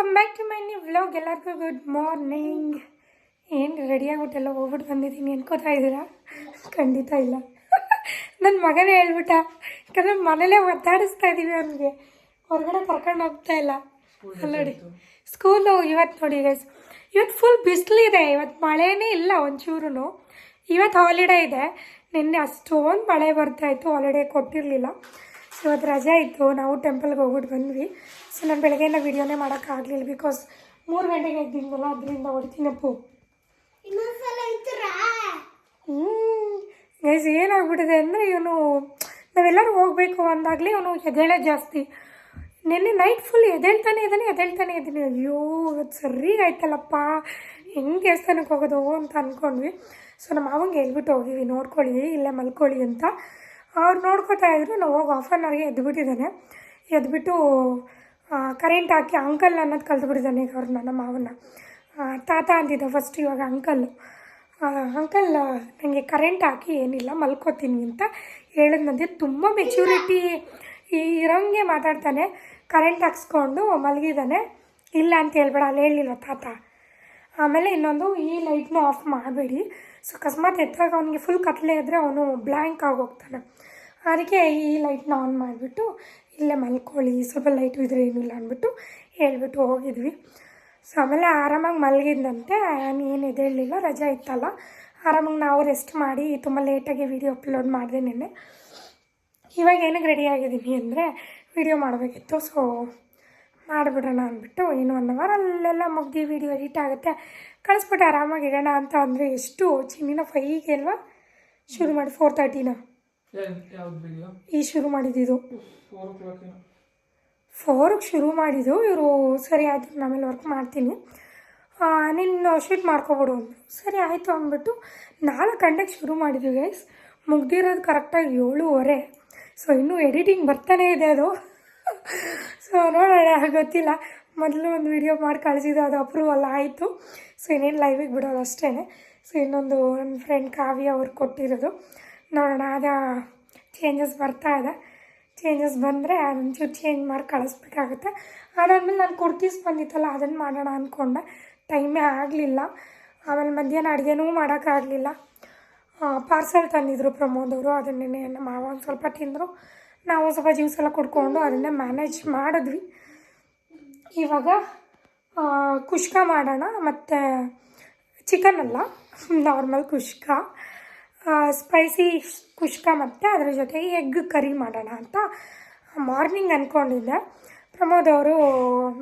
Welcome back to my new vlog ಎಲ್ಲರಿಗೂ good morning ಏನು ರೆಡಿಯಾಗ್ಬಿಟ್ಟೆಲ್ಲ ಹೋಗ್ಬಿಟ್ಟು ಬಂದಿದ್ದೀನಿ ಅನ್ಕೋತಾ ಇದ್ದೀರಾ? ಖಂಡಿತ ಇಲ್ಲ. ನನ್ನ ಮಗನೇ ಹೇಳ್ಬಿಟ್ಟ. ಯಾಕಂದ್ರೆ ಮನೇಲೇ ಒದ್ದಾಡಿಸ್ತಾ ಇದ್ದೀವಿ ಅವನಿಗೆ. ಹೊರಗಡೆ ಕರ್ಕೊಂಡು ಹೋಗ್ತಾ ಇಲ್ಲ. ನೋಡಿ. ಸ್ಕೂಲು ಇವತ್ತು ನೋಡಿ ಗೈಸ್ ಇವತ್ತು ಫುಲ್ ಬಿಸಿಲಿದೆ ಇವತ್ತು ಮಳೆನೇ ಇಲ್ಲ ಒಂಚೂರು ಇವತ್ತು ಹಾಲಿಡೇ ಇದೆ. ನಿನ್ನೆ ಅಷ್ಟೊಂದು ಮಳೆ ಬರ್ತಾಯಿತ್ತು ಹಾಲಿಡೇ ಕೊಟ್ಟಿರಲಿಲ್ಲ. ಸೊ ಅದು ರಜೆ ಇತ್ತು. ನಾವು ಟೆಂಪಲ್ಗೆ ಹೋಗ್ಬಿಟ್ಟು ಬಂದ್ವಿ. ಸೊ ನಾನು ಬೆಳಗ್ಗೆಯಿಂದ ವೀಡಿಯೋನೇ ಮಾಡೋಕ್ಕಾಗಲಿಲ್ಲ ಬಿಕಾಸ್ ಮೂರು ಗಂಟೆಗೆ ಎದ್ದಿದ್ವಲ್ಲ ಅದರಿಂದ ಹೊಡ್ತೀನಪ್ಪು ಹ್ಞೂ ಗೈಸ್ ಏನಾಗ್ಬಿಟ್ಟಿದೆ ಅಂದರೆ ಇವನು ನಾವೆಲ್ಲರೂ ಹೋಗಬೇಕು ಅಂದಾಗಲೇ ಅವನು ಎದೇಳೆ ಜಾಸ್ತಿ. ನಿನ್ನೆ ನೈಟ್ ಫುಲ್ ಎದೇಳ್ತಾನೆ ಇದ್ದಾನೆ ಎದೇಳ್ತಾನೆ ಇದ್ದೀನಿ ಅಯ್ಯೋ ಇವತ್ತು ಸರಿ ಆಯ್ತಲ್ಲಪ್ಪ. ಹೆಂಗೆ ದೇವಸ್ಥಾನಕ್ಕೆ ಹೋಗೋದು ಅಂತ ಅಂದ್ಕೊಂಡ್ವಿ ಸೊ ನಮ್ಮ ಮಾವಂಗೆ ಹೇಳ್ಬಿಟ್ಟು ಹೋಗಿವಿ ನೋಡ್ಕೊಳ್ಳಿ ಇಲ್ಲೇ ಮಲ್ಕೊಳ್ಳಿ ಅಂತ. ಅವ್ರು ನೋಡ್ಕೊತಾ ಇದ್ರು. ನಾವು ಹೋಗಿ ಹಾಫ್ ಆನ್ ಅವರ್ಗೆ ಎದ್ಬಿಟ್ಟಿದ್ದಾನೆ ಎದ್ಬಿಟ್ಟು ಕರೆಂಟ್ ಹಾಕಿ ಅಂಕಲ್ ಅನ್ನೋದು ಕಲ್ತ್ಬಿಟ್ಟಿದ್ದಾನೆ ಈಗ ಅವ್ರನ್ನ ನಮ್ಮ ಮಾವನ್ನ. ತಾತ ಅಂತಿದ್ದ ಫಸ್ಟ್ ಇವಾಗ ಅಂಕಲ್ ಅಂಕಲ್ ನನಗೆ ಕರೆಂಟ್ ಹಾಕಿ ಏನಿಲ್ಲ, ಮಲ್ಕೋತೀನಿ ಅಂತ ಹೇಳಿದ್ನಂತೆ ತುಂಬ ಮೆಚ್ಯೂರಿಟಿ ಇರೋಂಗೆ ಮಾತಾಡ್ತಾನೆ. ಕರೆಂಟ್ ಹಾಕ್ಸ್ಕೊಂಡು ಮಲಗಿದ್ದಾನೆ. ಇಲ್ಲ ಅಂತ ಹೇಳ್ಬೇಡ, ಅಲ್ಲಿ ಹೇಳಿಲ್ಲ ತಾತ? ಆಮೇಲೆ ಇನ್ನೊಂದು ಈ ಲೈಟ್ನ ಆಫ್ ಮಾಡಬೇಡಿ. ಸೊ ಅಕಸ್ಮಾತ್ ಎದ್ದಾಗ ಅವನಿಗೆ ಫುಲ್ ಕತ್ಲೆ ಇದ್ದರೆ ಅವನು ಬ್ಲ್ಯಾಂಕ್ ಆಗಿ ಹೋಗ್ತಾನೆ. ಅದಕ್ಕೆ ಈ ಲೈಟ್ನ ಆನ್ ಮಾಡಿಬಿಟ್ಟು, ಇಲ್ಲೇ ಮಲ್ಕೊಳ್ಳಿ, ಸ್ವಲ್ಪ ಲೈಟ್ ಇದ್ರೆ ಏನಿಲ್ಲ ಅಂದ್ಬಿಟ್ಟು ಹೇಳ್ಬಿಟ್ಟು ಹೋಗಿದ್ವಿ. ಸೊ ಆಮೇಲೆ ಆರಾಮಾಗಿ ಮಲಗಿದ್ದಂತೆ ಏನು ಎದ್ದೇಳಲಿಲ್ಲ, ರಜೆ ಇತ್ತಲ್ಲ. ಆರಾಮಾಗಿ ನಾವು ರೆಸ್ಟ್ ಮಾಡಿ, ತುಂಬ ಲೇಟಾಗಿ ವೀಡಿಯೋ ಅಪ್ಲೋಡ್ ಮಾಡಿದೆ ನಿನ್ನೆ. ಇವಾಗ ಏನಕ್ಕೆ ರೆಡಿ ಆಗಿದ್ದೀನಿ ಅಂದರೆ ವಿಡಿಯೋ ಮಾಡಬೇಕಿತ್ತು. ಸೊ ಮಾಡಿಬಿಡೋಣ ಅಂದ್ಬಿಟ್ಟು ಇನ್ನು ಒನ್ ಅವರ್ ಅಲ್ಲೆಲ್ಲ ಮುಗ್ದು ವಿಡಿಯೋ ಎಡಿಟ್ ಆಗುತ್ತೆ. ಕಳಿಸ್ಬಿಟ್ಟು ಆರಾಮಾಗಿ ಇಡೋಣ ಅಂತ ಅಂದರೆ ಎಷ್ಟು ಚಿನ್ನಿನ ಫೈಗೆ ಅಲ್ವಾ? ಶುರು ಮಾಡಿ ಫೋರ್ ತರ್ಟಿನ ಈ ಶುರು ಮಾಡಿದ್ದು. ಫೋರ್ಗೆ ಶುರು ಮಾಡಿದ್ದು. ಇವರು ಸರಿ ಆಯಿತು ನಾನು ಆಮೇಲೆ ವರ್ಕ್ ಮಾಡ್ತೀನಿ. ನಿನ್ನ ನೀನು ಶೂಟ್ ಮಾಡ್ಕೊಬಿಡು ಅಂದರು. ಸರಿ ಆಯಿತು ಅಂದ್ಬಿಟ್ಟು ನಾಲ್ಕು ಗಂಟೆಗೆ ಶುರು ಮಾಡಿದ್ವಿ ಗೈಸ್ ಮುಗ್ದಿರೋದು ಕರೆಕ್ಟಾಗಿ ಏಳುವರೆ. ಸೊ ಇನ್ನೂ ಎಡಿಟಿಂಗ್ ಬರ್ತಾನೇ ಇದೆ ಅದು. ಸೊ ನೋಡೋಣ ಗೊತ್ತಿಲ್ಲ. ಮೊದಲು ಒಂದು ವಿಡಿಯೋ ಮಾಡಿ ಕಳಿಸಿದ್ದು, ಅದು ಅಪ್ರೂವಲ್ ಆಯಿತು. ಸೊ ಇನ್ನೇನು ಲೈವಿಗೆ ಬಿಡೋದು ಅಷ್ಟೇ ಸೊ ಇನ್ನೊಂದು ನನ್ನ ಫ್ರೆಂಡ್ ಕಾವ್ಯ ಅವ್ರು ಕೊಟ್ಟಿರೋದು. ನೋಡೋಣ, ಅದು ಚೇಂಜಸ್ ಬರ್ತಾ ಇದೆ. ಚೇಂಜಸ್ ಬಂದರೆ ಅದೊಂಚೂರು ಚೇಂಜ್ ಮಾಡಿ ಕಳಿಸ್ಬೇಕಾಗುತ್ತೆ. ಅದಾದಮೇಲೆ ನಾನು ಕುರ್ತೀಸ್ ಬಂದಿತ್ತಲ್ಲ ಅದನ್ನು ಮಾಡೋಣ ಅಂದ್ಕೊಂಡೆ ಟೈಮೇ ಆಗಲಿಲ್ಲ. ಆಮೇಲೆ ಮಧ್ಯಾಹ್ನ ಅಡುಗೆನೂ ಮಾಡೋಕ್ಕಾಗಲಿಲ್ಲ. ಪಾರ್ಸೆಲ್ ತಂದಿದ್ರು ಪ್ರಮೋದವರು ಅದನ್ನೇ ನಮ್ಮ ಮಾವ ಒಂದು ಸ್ವಲ್ಪ ತಿಂದರು. ನಾವು ಸ್ವಲ್ಪ ಜ್ಯೂಸ್ ಎಲ್ಲ ಕುಡ್ಕೊಂಡು ಅದನ್ನ ಮ್ಯಾನೇಜ್ ಮಾಡಿದ್ವಿ. ಇವಾಗ ಕುಷ್ಕ ಮಾಡೋಣ, ಮತ್ತು ಚಿಕನ್ ಅಲ್ಲ ನಾರ್ಮಲ್ ಕುಷ್ಕ. ಸ್ಪೈಸಿ ಕುಷ್ಕ ಮತ್ತು ಅದರ ಜೊತೆಗೆ ಎಗ್ ಕರಿ ಮಾಡೋಣ ಅಂತ ಮಾರ್ನಿಂಗ್ ಅಂದ್ಕೊಂಡಿದ್ದೆ ಪ್ರಮೋದ್ ಅವರು,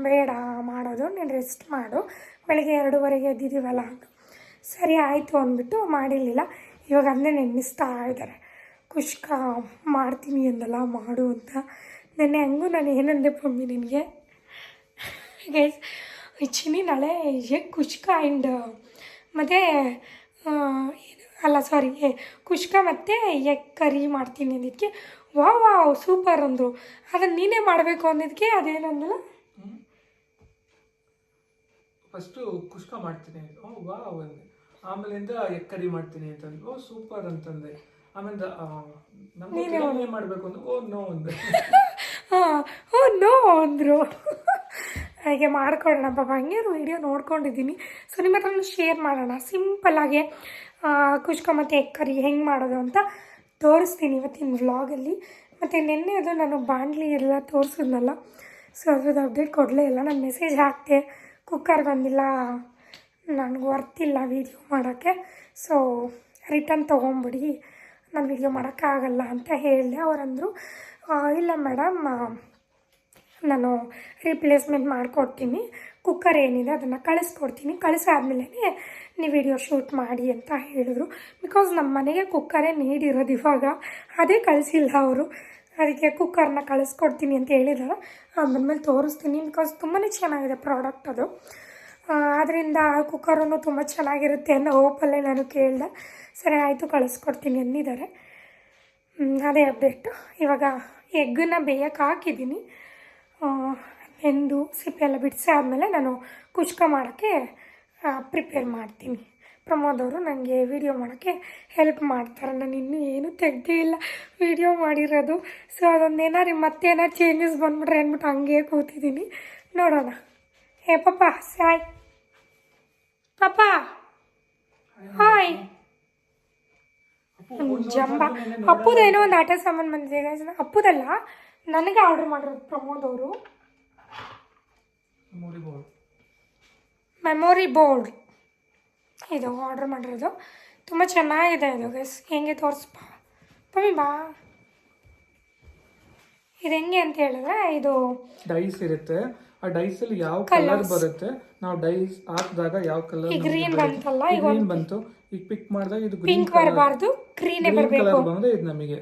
ಬೇಡ ಮಾಡೋದು, ನೀನು ರೆಸ್ಟ್ ಮಾಡು. ಬೆಳಗ್ಗೆ ಎರಡೂವರೆಗೆ ಎದ್ದಿದ್ದೀವಲ್ಲ. ಅಂತ ಸರಿ, ಆಯಿತು ಅಂದ್ಬಿಟ್ಟು ಮಾಡಿರಲಿಲ್ಲ. ಇವಾಗ ಅದನ್ನೇ ನೆನೆಸ್ತಾ ಇದ್ದಾರೆ. ಕುಷ್ಕ ಮಾಡ್ತೀನಿ ಅಂದಲ್ಲ, ಮಾಡು ಅಂತ. ನೆನ್ನೆ ಹಂಗೂ ನಾನು ಏನಂದೆ ಪಮ್ಮಿ ನಿನಗೆ? ಗೈಸ್ ನಾಳೆ ಎಗ್ ಕುಷ್ಕ ಆ್ಯಂಡ್ ಮತ್ತು ಅಲ್ಲ ಸಾರಿ ಕುಷ್ಕ ಮತ್ತು ಎಗ್ ಕರಿ ಮಾಡ್ತೀನಿ ಅಂದಿದ್ದಕ್ಕೆ ವಾ ವಾವ್, ಸೂಪರ್ ಅಂದರು. ಅದನ್ನು ನೀನೇ ಮಾಡಬೇಕು ಅಂದಿದ್ದಕ್ಕೆ ಅದೇನಂದಲ್ಲ ಫಸ್ಟು ಕುಷ್ಕ ಮಾಡ್ತೀನಿ. ಓ ವಾ ಅಂದೆ. ಆಮೇಲಿಂದ ಎಗ್ ಕರಿ ಮಾಡ್ತೀನಿ ಅಂತಂದು. ಓ, ಸೂಪರ್ ಅಂತಂದೆ. ಆಮೇಲೆ ನಮ್ಗೆ ಏನ್ ಮಾಡ್ಬೇಕು ಅಂದ್ರೆ ಓ ನೋ ಅಂದೆ ಹಾಂ ಓ ನೋ ಅಂದರು. ಹಾಗೆ ಮಾಡ್ಕೊಳ್ಳೋಣ ಪಾಪ ಹಂಗೆ ವೀಡಿಯೋ ನೋಡ್ಕೊಂಡಿದ್ದೀನಿ. ಸೊ ನಿಮ್ಮ ಹತ್ರ ಶೇರ್ ಮಾಡೋಣ. ಸಿಂಪಲ್ಲಾಗೆ ಕುಷ್ಕ ಮತ್ತು ಎಗ್ ಕರಿ ಹೆಂಗೆ ಮಾಡೋದು ಅಂತ ತೋರಿಸ್ತೀನಿ ಇವತ್ತಿನ ವ್ಲಾಗಲ್ಲಿ ಮತ್ತು ನಿನ್ನೆ ಅದು ನಾನು ಬಾಂಡ್ಲಿ ಎಲ್ಲ ತೋರಿಸಿದ್ನಲ್ಲ ಸೊ ಅದ್ರದ್ದು ಅಪ್ಡೇಟ್ ಕೊಡಲೇ ಇಲ್ಲ. ನಾನು ಮೆಸೇಜ್ ಹಾಕ್ತೆ ಕುಕ್ಕರ್ ಬಂದಿಲ್ಲ ನನಗೆ ವರ್ತಿಲ್ಲ ವೀಡಿಯೋ ಮಾಡೋಕ್ಕೆ ಸೊ ರಿಟರ್ನ್ ತೊಗೊಂಬಿಡಿ. ನಾನು ವಿಡಿಯೋ ಮಾಡೋಕ್ಕಾಗಲ್ಲ ಅಂತ ಹೇಳಿದೆ. ಅವರಂದರು ಇಲ್ಲ ಮೇಡಮ್ ನಾನು ರಿಪ್ಲೇಸ್ಮೆಂಟ್ ಮಾಡಿಕೊಡ್ತೀನಿ. ಕುಕ್ಕರ್ ಏನಿದೆ ಅದನ್ನು ಕಳಿಸ್ಕೊಡ್ತೀನಿ. ಕಳಿಸಾದ್ಮೇಲೆ ನೀವು ವಿಡಿಯೋ ಶೂಟ್ ಮಾಡಿ ಅಂತ ಹೇಳಿದ್ರು. ಬಿಕಾಸ್ ನಮ್ಮ ಮನೆಗೆ ಕುಕ್ಕರೇ ನೀಡಿರೋದು ಇವಾಗ. ಅದೇ ಕಳಿಸಿಲ್ಲ ಅವರು. ಅದಕ್ಕೆ ಕುಕ್ಕರ್ನ ಕಳಿಸ್ಕೊಡ್ತೀನಿ ಅಂತ ಹೇಳಿದಾರೆ. ಮೇಲೆ ತೋರಿಸ್ತೀನಿ. ಬಿಕಾಸ್ ತುಂಬಾ ಚೆನ್ನಾಗಿದೆ ಪ್ರಾಡಕ್ಟ್ ಅದು. ಅದರಿಂದ ಕುಕ್ಕರೂ ತುಂಬ ಚೆನ್ನಾಗಿರುತ್ತೆ ಅನ್ನೋ ಹೋಪಲ್ಲೇ ನಾನು ಕೇಳಿದೆ. ಸರಿ, ಆಯಿತು, ಕಳಿಸ್ಕೊಡ್ತೀನಿ ಅಂದಿದ್ದಾರೆ. ಅದೇ ಅಪ್ಡೇಟು ಇವಾಗ ಎಗ್ಗನ್ನ ಬೇಯಕ್ಕೆ ಹಾಕಿದ್ದೀನಿ. ಬೆಂದು ಸಿಪ್ಪೆ ಎಲ್ಲ ಬಿಡಿಸಿ ಆದಮೇಲೆ ನಾನು ಕುಷ್ಕ ಮಾಡೋಕ್ಕೆ ಪ್ರಿಪೇರ್ ಮಾಡ್ತೀನಿ. ಪ್ರಮೋದ್ ಅವರು ನನಗೆ ವೀಡಿಯೋ ಮಾಡೋಕ್ಕೆ ಹೆಲ್ಪ್ ಮಾಡ್ತಾರೆ. ನಾನು ಇನ್ನೂ ಏನೂ ತೆಗ್ದೇ ಇಲ್ಲ ವೀಡಿಯೋ ಮಾಡಿರೋದು. ಸೊ ಅದೊಂದು ಏನಾರು ಮತ್ತೇನಾರು ಚೇಂಜಸ್ ಬಂದ್ಬಿಟ್ರೆ ಅಂದ್ಬಿಟ್ಟು ಹಂಗೆ ಕೂತಿದ್ದೀನಿ. ನೋಡೋಣ. ಏ ಪಾಪ ಸಾಯ್ ಪಾಪ ಹಾಯ್ ಜಂಬ ಅಪ್ಪುದೇನೋ ಒಂದು ಆಟ ಸಾಮಾನು ಬಂದಿದೆ ಗೈಸ್ ಅಪ್ಪುದಲ್ಲ ನನಗೆ ಆರ್ಡರ್ ಮಾಡಿರೋದು ಪ್ರಮೋದ್ ಅವರು. ಮೆಮೊರಿ ಬೋರ್ಡ್ ಇದು ಆರ್ಡರ್ ಮಾಡಿರೋದು. ತುಂಬ ಚೆನ್ನಾಗಿದೆ ಇದು ಗೈಸ್ ಹೆಂಗೆ ಪಮ್ಮಿ ಬಾ. ಇದು ಹೆಂಗೆ ಅಂತ ಹೇಳಿದ್ರೆ ಇದು ಡೈಸ್ ಇರುತ್ತೆ. ಆ ಡೈಸ್ ಅಲ್ಲಿ ಯಾವ ಕಲರ್ ಬರುತ್ತೆ? ನಾವು ಡೈಸ್ ಹಾಕಿದಾಗ ಯಾವ ಕಲರ್ ಈ ಗ್ರೀನ್ ಬಂತಲ್ಲ ಈಗ ಗ್ರೀನ್ ಬಂತು. ಈಗ ಪಿಕ್ ಮಾಡಿದಾಗ ಇದು ಗ್ರೀನ್ ಪಿಂಕ್ ಬರಬಾರ್ದು ಗ್ರೀನೇ ಬರಬೇಕು. ಬಂದ್ರೆ ಇದು ನಮಗೆ.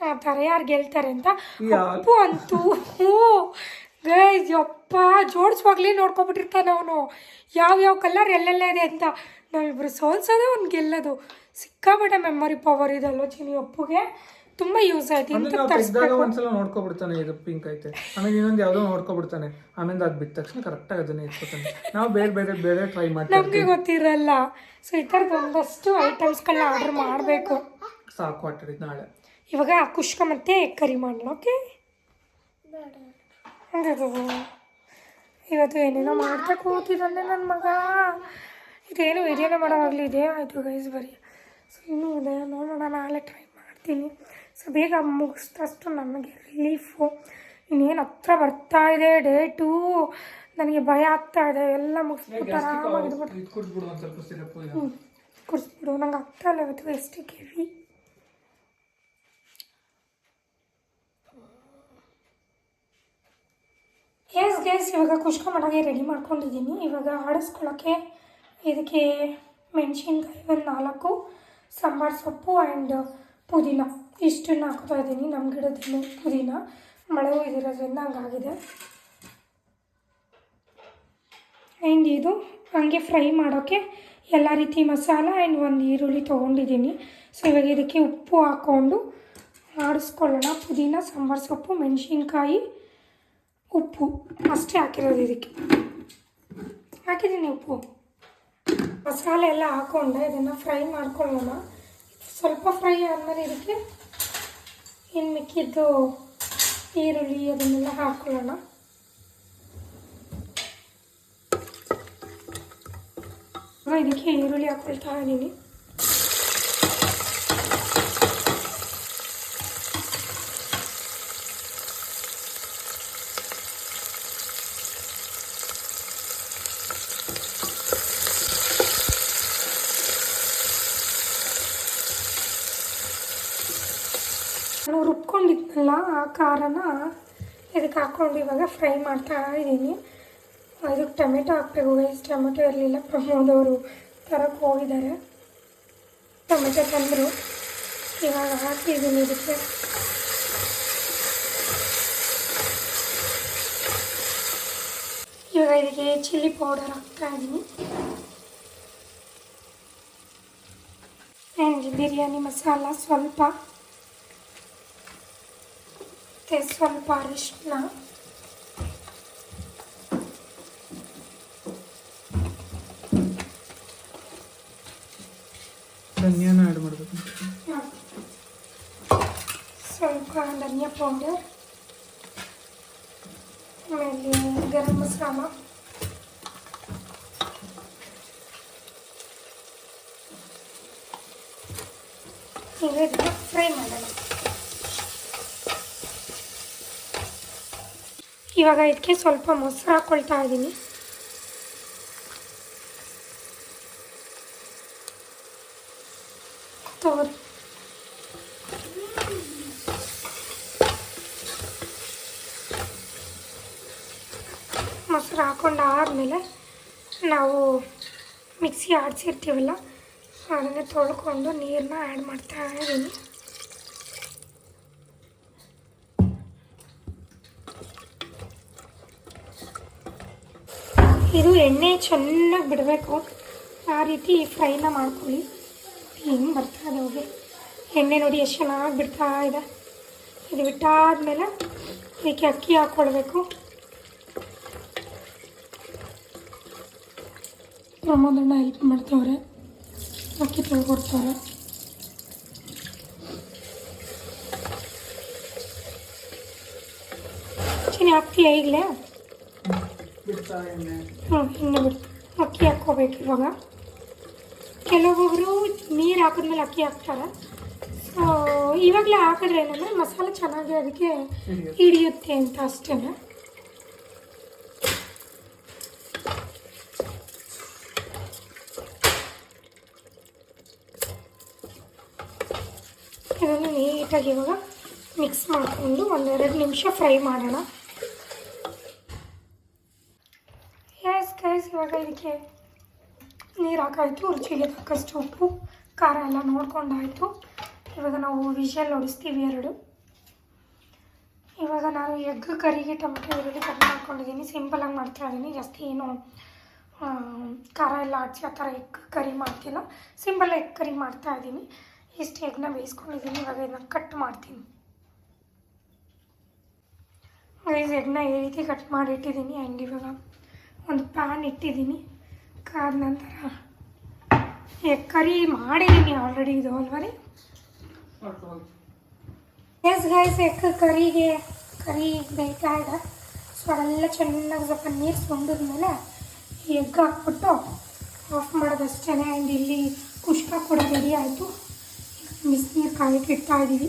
ಆ ಥರ ಯಾರು ಗೆಲ್ತಾರೆ ಅಂತ? ಅಪ್ಪು ಅಂತೂ ಹ್ಞೂ. ಗೈಸ್ ಯಪ್ಪ ಜೋಡಿಸುವಾಗಲೇ ನೋಡ್ಕೊಬಿಟ್ಟಿರ್ತಾನೆ ಅವನು. ಯಾವ ಯಾವ ಕಲರ್ ಎಲ್ಲೆಲ್ಲ ಇದೆ ಅಂತ. ನಾವಿಬ್ರು ಸೋಲ್ಸೋದು ಅವ್ನು ಗೆಲ್ಲೋದು. ಸಿಕ್ಕಾಪಟ್ಟೆ ಮೆಮೊರಿ ಪವರ್ ಇದೆ ಅಲ್ವ ಚಿನಿ ಅಪ್ಪುಗೆ? ತುಂಬ ಯೂಸ್ ಆಯ್ತು ತೆಗ್ದಾಗ ತರಿಸ್ಬೇಕು. ಒಂದ್ಸಲ ನೋಡ್ಕೊಬಿಡ್ತಾನೆ ಇದು ಪಿಂಕ್ ಐತೆ. ಆಮೇಲೆ ಇನ್ನೊಂದು ಯಾವ್ದೋ ನೋಡ್ಕೊಬಿಡ್ತಾನೆ. ಆಮೇಲೆ ಅದ್ ಬಿದ್ದ ತಕ್ಷಣ ಕರೆಕ್ಟ್ ಆಗಿ ಅದನ್ನೇ ಇಟ್ಕೊತಾನೆ. ನಾವು ಬೇರೆ ಬೇರೆ ಬೇರೆ ಟ್ರೈ ಮಾಡ್ತೀವಿ ನಮಗೆ ಗೊತ್ತಿರಲ್ಲ. ಸೊ ಈ ಥರದ್ದು ಒಂದಷ್ಟು ಐಟಮ್ಸ್ಗಳನ್ನ ಆರ್ಡರ್ ಮಾಡಬೇಕು. ಸಾಕು ಆಟಾಡಿದ್ ನಾಳೆ. ಇವಾಗ ಕುಷ್ಕ ಮತ್ತೆ ಕರಿ ಮಾಡೋಣ ಓಕೆ ಇವತ್ತು ಏನೇನೋ ಮಾಡ್ತಾ ಕೂತಿದ್ದಾನೆ ನನ್ನ ಮಗ. ಇದೇನು ವಿಡಿಯೋನೇ ಮಾಡೋವಾಗಲಿ ಇದೇ. ಆಯಿತು ಗೈಸ್ ಬರೀ. ಸೊ ಇನ್ನೂ ಇದೆ. ನೋಡೋಣ ನಾಳೆ ಟ್ರೈ ಮಾಡ್ತೀನಿ ಸೊ ಬೇಗ ಮುಗಿಸ್ದಷ್ಟು ನನಗೆ ರಿಲೀಫು ಇನ್ನೇನು ಹತ್ರ ಬರ್ತಾ ಇದೆ ಡೇಟು. ನನಗೆ ಭಯ ಆಗ್ತಾ ಇದೆ. ಎಲ್ಲ ಮುಗಿಸ್ಬಿಟ್ಟು ಆರಾಮಾಗಿ ಸಿರಪ್ ಕುಡಿಸ್ಬಿಡು. ನಂಗೆ ಆಗ್ತಾ ಇಲ್ಲ ಇವತ್ತು ಎಷ್ಟು ಕಿವಿ ಎಸ್ ಗೇಸ್ ಇವಾಗ ಕುಷ್ಕ ಮಾಡೋಕ್ಕೆ ರೆಡಿ ಮಾಡ್ಕೊಂಡಿದ್ದೀನಿ. ಇವಾಗ ಆಡಿಸ್ಕೊಳ್ಳೋಕ್ಕೆ ಇದಕ್ಕೆ ಮೆಣಸಿನ್ಕಾಯಿ ಒಂದು ನಾಲ್ಕು ಸಾಂಬಾರು ಸೊಪ್ಪು ಆ್ಯಂಡ್ ಪುದೀನ. ಇಷ್ಟನ್ನು ಹಾಕ್ತಾ ಇದ್ದೀನಿ. ನಮ್ಮ ಗಿಡದಲ್ಲಿ ಪುದೀನ. ಮಳೆ ಹೋಗಿರೋದ್ರಿಂದ ಹಂಗಾಗಿದೆ. ಆ್ಯಂಡ್ ಇದು ಹಂಗೆ ಫ್ರೈ ಮಾಡೋಕ್ಕೆ ಎಲ್ಲ ರೀತಿ ಮಸಾಲ ಆ್ಯಂಡ್ ಒಂದು ಈರುಳ್ಳಿ ತೊಗೊಂಡಿದ್ದೀನಿ. ಸೊ, ಇವಾಗ ಇದಕ್ಕೆ ಉಪ್ಪು ಹಾಕ್ಕೊಂಡು ಆಡಿಸ್ಕೊಳ್ಳೋಣ ಪುದೀನ, ಸಾಂಬಾರು ಸೊಪ್ಪು, ಮೆಣಸಿನ್ಕಾಯಿ, ಉಪ್ಪು. ಅಷ್ಟೇ ಹಾಕಿರೋದು ಇದಕ್ಕೆ. ಹಾಕಿದ್ದೀನಿ ಉಪ್ಪು. ಮಸಾಲೆ ಎಲ್ಲ ಹಾಕ್ಕೊಂಡೆ ಇದನ್ನು ಫ್ರೈ ಮಾಡ್ಕೊಳ್ಳೋಣ. ಸ್ವಲ್ಪ ಫ್ರೈ ಆದಮೇಲೆ ಇದಕ್ಕೆ ಇನ್ನು ಮಿಕ್ಕಿದ್ದು ಈರುಳ್ಳಿ ಅದನ್ನೆಲ್ಲ ಹಾಕ್ಕೊಳ್ಳೋಣ ಇದಕ್ಕೆ ಈರುಳ್ಳಿ ಹಾಕ್ಕೊಳ್ತಾ ಇದ್ದೀನಿ ನಾನು ರುಬ್ಕೊಂಡಿದ್ನಲ್ಲ ಆ ಖಾರನ ಇದಕ್ಕೆ ಹಾಕ್ಕೊಂಡು ಇವಾಗ ಫ್ರೈ ಮಾಡ್ತಾ ಇದ್ದೀನಿ. ಇದಕ್ಕೆ ಟೊಮೆಟೊ ಹಾಕ್ಬೇಕು ಗೈಸ್ ಟೊಮೆಟೊ ಇರಲಿಲ್ಲ ಪ್ರಮೋದ್ ಅವರು ತರಕ್ಕೆ ಹೋಗಿದ್ದಾರೆ. ಟೊಮೆಟೊ ತಂದರು. ಇವಾಗ ಹಾಕಿದ್ದೀನಿ ಇದಕ್ಕೆ. ಇವಾಗ ಇದಕ್ಕೆ ಚಿಲ್ಲಿ ಪೌಡರ್ ಹಾಕ್ತಾ ಇದ್ದೀನಿ. ಆ್ಯಂಡ್ ಬಿರಿಯಾನಿ ಮಸಾಲ ಸ್ವಲ್ಪ. ಮತ್ತು ಸ್ವಲ್ಪ ಅರಿಶಿನ ಧನಿಯಾನ ಆ್ಯಡ್ ಮಾಡ್ಬೇಕು ಸ್ವಲ್ಪ ಧನಿಯಾ ಪೌಡರ್ ಆಮೇಲೆ ಗರಂ ಮಸಾಲ ಈಗ ಇದನ್ನ ಫ್ರೈ ಮಾಡೋಣ ಇವಾಗ ಇದಕ್ಕೆ ಸ್ವಲ್ಪ ಮೊಸರು ಹಾಕ್ಕೊಳ್ತಾ ಇದ್ದೀನಿ. ತೋರಿ. ಮೊಸರು ಹಾಕೊಂಡು ಆದಮೇಲೆ ನಾವು ಮಿಕ್ಸಿ ಆಡಿಸಿರ್ತೀವಲ್ಲ, ಅದನ್ನೇ ತೊಳ್ಕೊಂಡು ನೀರನ್ನ ಆ್ಯಡ್ ಮಾಡ್ತಾ ಇದ್ದೀನಿ. ಇದು ಎಣ್ಣೆ ಚೆನ್ನಾಗಿ ಬಿಡಬೇಕು. ಆ ರೀತಿ ಫ್ರೈನ ಮಾಡ್ಕೊಳ್ಳಿ. ಹಿಂಗೆ ಬರ್ತಾ ಇದೆ ಹೋಗಿ ಎಣ್ಣೆ ನೋಡಿ ಎಷ್ಟು ಚೆನ್ನಾಗಿ ಬಿಡ್ತಾ ಇದೆ. ಇದು ಬಿಟ್ಟಾದಮೇಲೆ ಇದಕ್ಕೆ ಅಕ್ಕಿ ಹಾಕ್ಕೊಳ್ಬೇಕು ಪ್ರಮೋದಣ್ಣ ಹೆಲ್ಪ್ ಮಾಡ್ತವ್ರೆ. ಅಕ್ಕಿ ತೊಳ್ಕೊಡ್ತಾರೆ. ಚಿನಿ ಹಾಕ್ತೀಯ ಈಗಲೇ? ಎಣ್ಣೆ ಅಕ್ಕಿ ಹಾಕ್ಕೋಬೇಕು ಇವಾಗ. ಕೆಲವೊಬ್ಬರು ನೀರು ಹಾಕಿದ್ಮೇಲೆ ಅಕ್ಕಿ ಹಾಕ್ತಾರೆ. ಸೊ ಇವಾಗಲೇ ಹಾಕಿದ್ರೆ ಏನಂದರೆ ಮಸಾಲೆ ಚೆನ್ನಾಗಿ ಅದಕ್ಕೆ ಹಿಡಿಯುತ್ತೆ. ಹಿಡಿಯುತ್ತೆ ಅಂತ ಅಷ್ಟೇ. ಇದನ್ನು ನೀಟಾಗಿ ಇವಾಗ ಮಿಕ್ಸ್ ಮಾಡಿಕೊಂಡು ಒಂದೆರಡು ನಿಮಿಷ ಫ್ರೈ ಮಾಡೋಣ ಎಸ್ ಗೈಸ್ ಇವಾಗ ಇದಕ್ಕೆ ನೀರು ಹಾಕಾಯಿತು, ರುಚಿಗೆ ತಕ್ಕಷ್ಟು ಉಪ್ಪು, ಖಾರ ಎಲ್ಲ ನೋಡ್ಕೊಂಡಾಯಿತು. ಇವಾಗ ನಾವು ವಿಷಲ್ ಹೊಡಿಸ್ತೀವಿ ಎರಡು. ಇವಾಗ ನಾನು ಎಗ್ ಕರಿಗೆ ಟೊಮೆಟೊ ಈರುಳ್ಳಿ ಕಟ್ ಮಾಡ್ಕೊಂಡಿದ್ದೀನಿ. ಸಿಂಪಲಾಗಿ ಮಾಡ್ತಾ ಇದ್ದೀನಿ. ಜಾಸ್ತಿ ಏನು ಖಾರ ಎಲ್ಲ ಹಚ್ಚಿ ಆ ಥರ ಎಗ್ ಕರಿ ಮಾಡ್ತಿಲ್ಲ. ಸಿಂಪಲ್ ಎಗ್ ಕರಿ ಮಾಡ್ತಾ ಇದ್ದೀನಿ. ಇಷ್ಟು ಎಗ್ನ ಬೇಯಿಸ್ಕೊಂಡಿದ್ದೀನಿ. ಇವಾಗ ಇದನ್ನ ಕಟ್ ಮಾಡ್ತೀನಿ. ಗೈಸ್ ಎಗ್ನ ಈ ರೀತಿ ಕಟ್ ಮಾಡಿ ಇಟ್ಟಿದ್ದೀನಿ. ಆ್ಯಂಡ್ ಇವಾಗ ಒಂದು ಪ್ಯಾನ್ ಇಟ್ಟಿದ್ದೀನಿ. ಕಾದ ನಂತರ ಕರಿ ಮಾಡಿದ್ದೀನಿ ಆಲ್ರೆಡಿ ಇದು, ಅಲ್ವರಿ? ಎಸ್ ಗಾಯ್ಸ್ ಎಗ್ ಕರಿಗೆ, ಕರಿ ಇದೆ ಸೊ ಅದೆಲ್ಲ ಚೆನ್ನಾಗಿ ಸ್ವಲ್ಪ ನೀರು ಸುಂಡಿದ್ಮೇಲೆ ಎಗ್ ಹಾಕ್ಬಿಟ್ಟು ಆಫ್ ಮಾಡೋದಷ್ಟೇ ಆ್ಯಂಡ್ ಇಲ್ಲಿ ಕುಷ್ಕ ಕೂಡ ರೆಡಿ ಆಯಿತು. ಬಿಸಿನೀರು ಕಾಯಕ್ಕೆ ಇಡ್ತಾ ಇದ್ದೀವಿ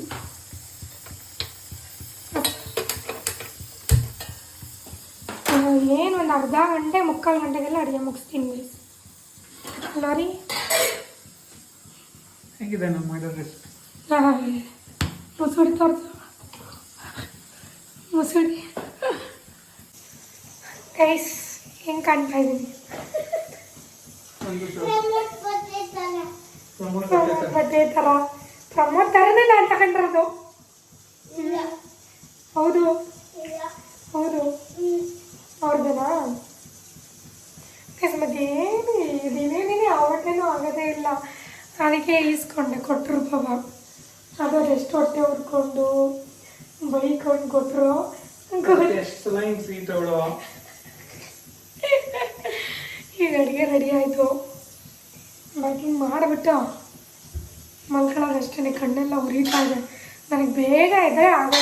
ಏನು ಒಂದು ಅರ್ಧ ಗಂಟೆ ಮುಕ್ಕಾಲು ಗಂಟೆಗೆಲ್ಲ ಅಡುಗೆ ಮುಗಿಸ್ತೀನಿ. ಬಿಡಿ ಅಲ್ಲ ರೀ ಹೇಗಿದೆ ನಾವು ಮಾಡೋ ರೆಸಿಪಿ ಮುಸುಡಿ ತೋರ್ಸ ಮುಸುಡಿ ಕೈಸ್ ಹೆಂಗೆ ಕಾಣ್ತಾ ಇದ್ದೀನಿ. ಅದೇ ಥರ ಪ್ರಮೋದ್ ಥರನೇ ನಾನು ತಗೊಂಡಿರೋದು ಇಲ್ಲ. ಹೌದು. ಇಲ್ಲ. ಹೌದು. ಅವ್ರದ್ದೇನಾ ಗೈಸ್ ಮತ್ತೆ ಏನು ಇದೇನೇನೇ ಆವಟ್ಟೇನೂ ಆಗೋದೇ ಇಲ್ಲ. ಅದಕ್ಕೆ ಈಸ್ಕೊಂಡೆ ಕೊಟ್ಟರು ಪಾಪ. ಅದು ಎಷ್ಟು ಹೊಟ್ಟೆ ಹುರ್ಕೊಂಡು ಬೈಕೊಂಡು ಕೊಟ್ಟರು ಈಗ ಅಡುಗೆ ರೆಡಿ ಆಯಿತು. ಬೈಕಿಂಗ್ ಹಿಂಗೆ ಮಾಡಿಬಿಟ್ಟು ಮಲ್ಕೊಳ್ಳೋದಷ್ಟೇ ಕಣ್ಣೆಲ್ಲ ಉರಿತಾ ಇದೆ. ನನಗೆ ಬೇಗ ಇದೆ ಆಗ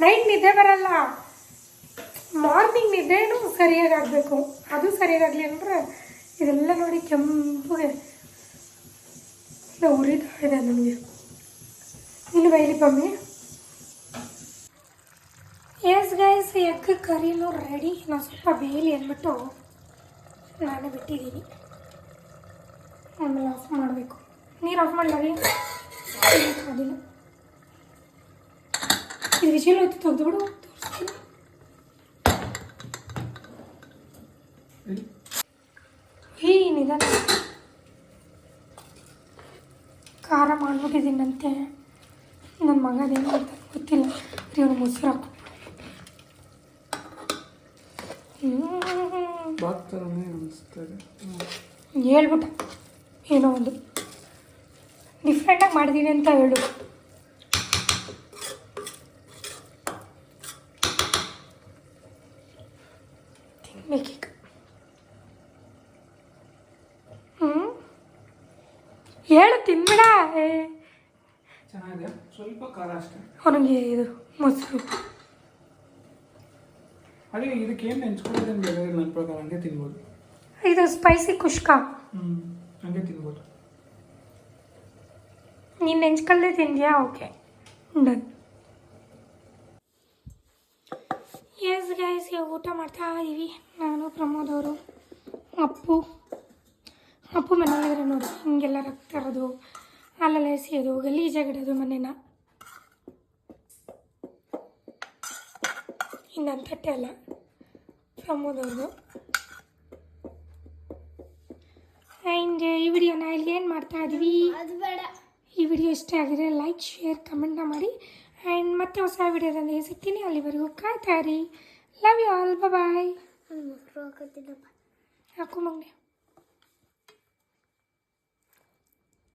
ನೈಟ್ ನಿದ್ದೆ ಬರಲ್ಲ. ಮಾರ್ನಿಂಗ್ ನಿದ್ದೆನೂ ಸರಿಯಾಗಿ ಆಗಬೇಕು ಅದು ಸರಿಯಾಗಲಿ ಅಂದರೆ ಇದೆಲ್ಲ ನೋಡಿ ಕೆಂಪುಗೆ ಇಲ್ಲ ಉರಿತಾ ಇದೆ ನನಗೆ ಇನ್ನು ಬೈಲಿ ಬಮ್ಮಿ ಎಸ್ ಗೈಸ್ ಎಗ್ ಕರಿನೂ ರೆಡಿ ನಾವು ಸ್ವಲ್ಪ ಬೇಯಲಿ ಅಂದ್ಬಿಟ್ಟು ನಾನೇ ಬಿಟ್ಟಿದ್ದೀನಿ. ಆಮೇಲೆ ಆಫ್ ಮಾಡಬೇಕು. ನೀರು ಆಫ್ ಮಾಡಲಾರಿ ಅದಿಲ್ಲ ಇದು ವಿಷಲ್ ಹೊತ್ತು ತೆಗೆದುಬಿಡು ತೋರಿಸ್ತೀನಿ ಈ ನಿಧಾನ ಖಾರ ಮಾಡ್ಬಿಟ್ಟಿದ್ದೀನಂತೆ. ನನ್ನ ಮಗದೇನು ಅಂತ ಗೊತ್ತಿಲ್ಲ. ಇವನು ಮೊಸರು ಹಾಕು ಹೇಳ್ಬಿಟ್ಟ. ಏನೋ ಒಂದು. ಡಿಫ್ರೆಂಟಾಗಿ ಮಾಡಿದ್ದೀನಿ ಅಂತ ಹೇಳು ತಿನ್ಬೇಕೀಗ ಹ್ಞೂ ಹೇಳು ಏ ಚೆನ್ನಾಗಿದೆ? ಸ್ವಲ್ಪ ಖಾರ ಅಷ್ಟೇ. ಅವನಿಗೆ ಇದು ಮೊಸರು. ಅದೇ ಇದಕ್ಕೆ ಏನು ನೆಂಚ್ಕೊಳ್ಳೋದೇನು ಬೇರೆ ನನ್ನ ಪ್ರಕಾರ ಹಂಗೆ ತಿನ್ಬೋದು. ಇದು ಸ್ಪೈಸಿ ಕುಷ್ಕ. ಹ್ಞೂ ಹಂಗೆ ತಿನ್ಬೋದು. ನೀನು ನೆಂಚ್ಕೊಳ್ಳದೆ ತಿಂದ್ಯಾ? ಓಕೆ ಡನ್ ಎಸ್ ಗೈಸ್ ಇವಾಗ ಊಟ ಮಾಡ್ತಾ ಇದ್ದೀವಿ ನಾನು ಪ್ರಮೋದ್ ಅವರು ಅಪ್ಪು. ಅಪ್ಪು ಮನೆಯಲ್ಲಿದ್ರೆ ನೋಡಿ ಹಿಂಗೆಲ್ಲ ರಕ್ತ ಇರೋದು. ಅಲ್ಲೆಲ್ಲ ಎಸೆಯೋದು ಗಲೀಜಾಗಿಡೋದು ಮನೇನ. ಇನ್ನೊಂದು ತಟ್ಟೆ ಅಲ್ಲ ಪ್ರಮೋದ್ ಅವ್ರದ್ದು ಆ್ಯಂಡ್ ಈ ವಿಡಿಯೋನ ಇಲ್ಲಿ ಏನು ಮಾಡ್ತಾ ಇದ್ವಿ. ಅದು ಬೇಡ. ಈ ವಿಡಿಯೋ ಇಷ್ಟ ಆಗಿದ್ರೆ ಲೈಕ್ ಶೇರ್ ಕಮೆಂಟ್ನ ಮಾಡಿ. ಆ್ಯಂಡ್ ಮತ್ತೆ ಹೊಸ ವಿಡಿಯೋದಲ್ಲಿ ಸಿಗ್ತೀನಿ. ಅಲ್ಲಿವರೆಗೂ ಕಾಯ್ತಾ ಇರಿ. ಲವ್ ಯು ಆಲ್ ಬಾಯ್ ನನ್ನ ಹಾಕು ಮಗನೆ.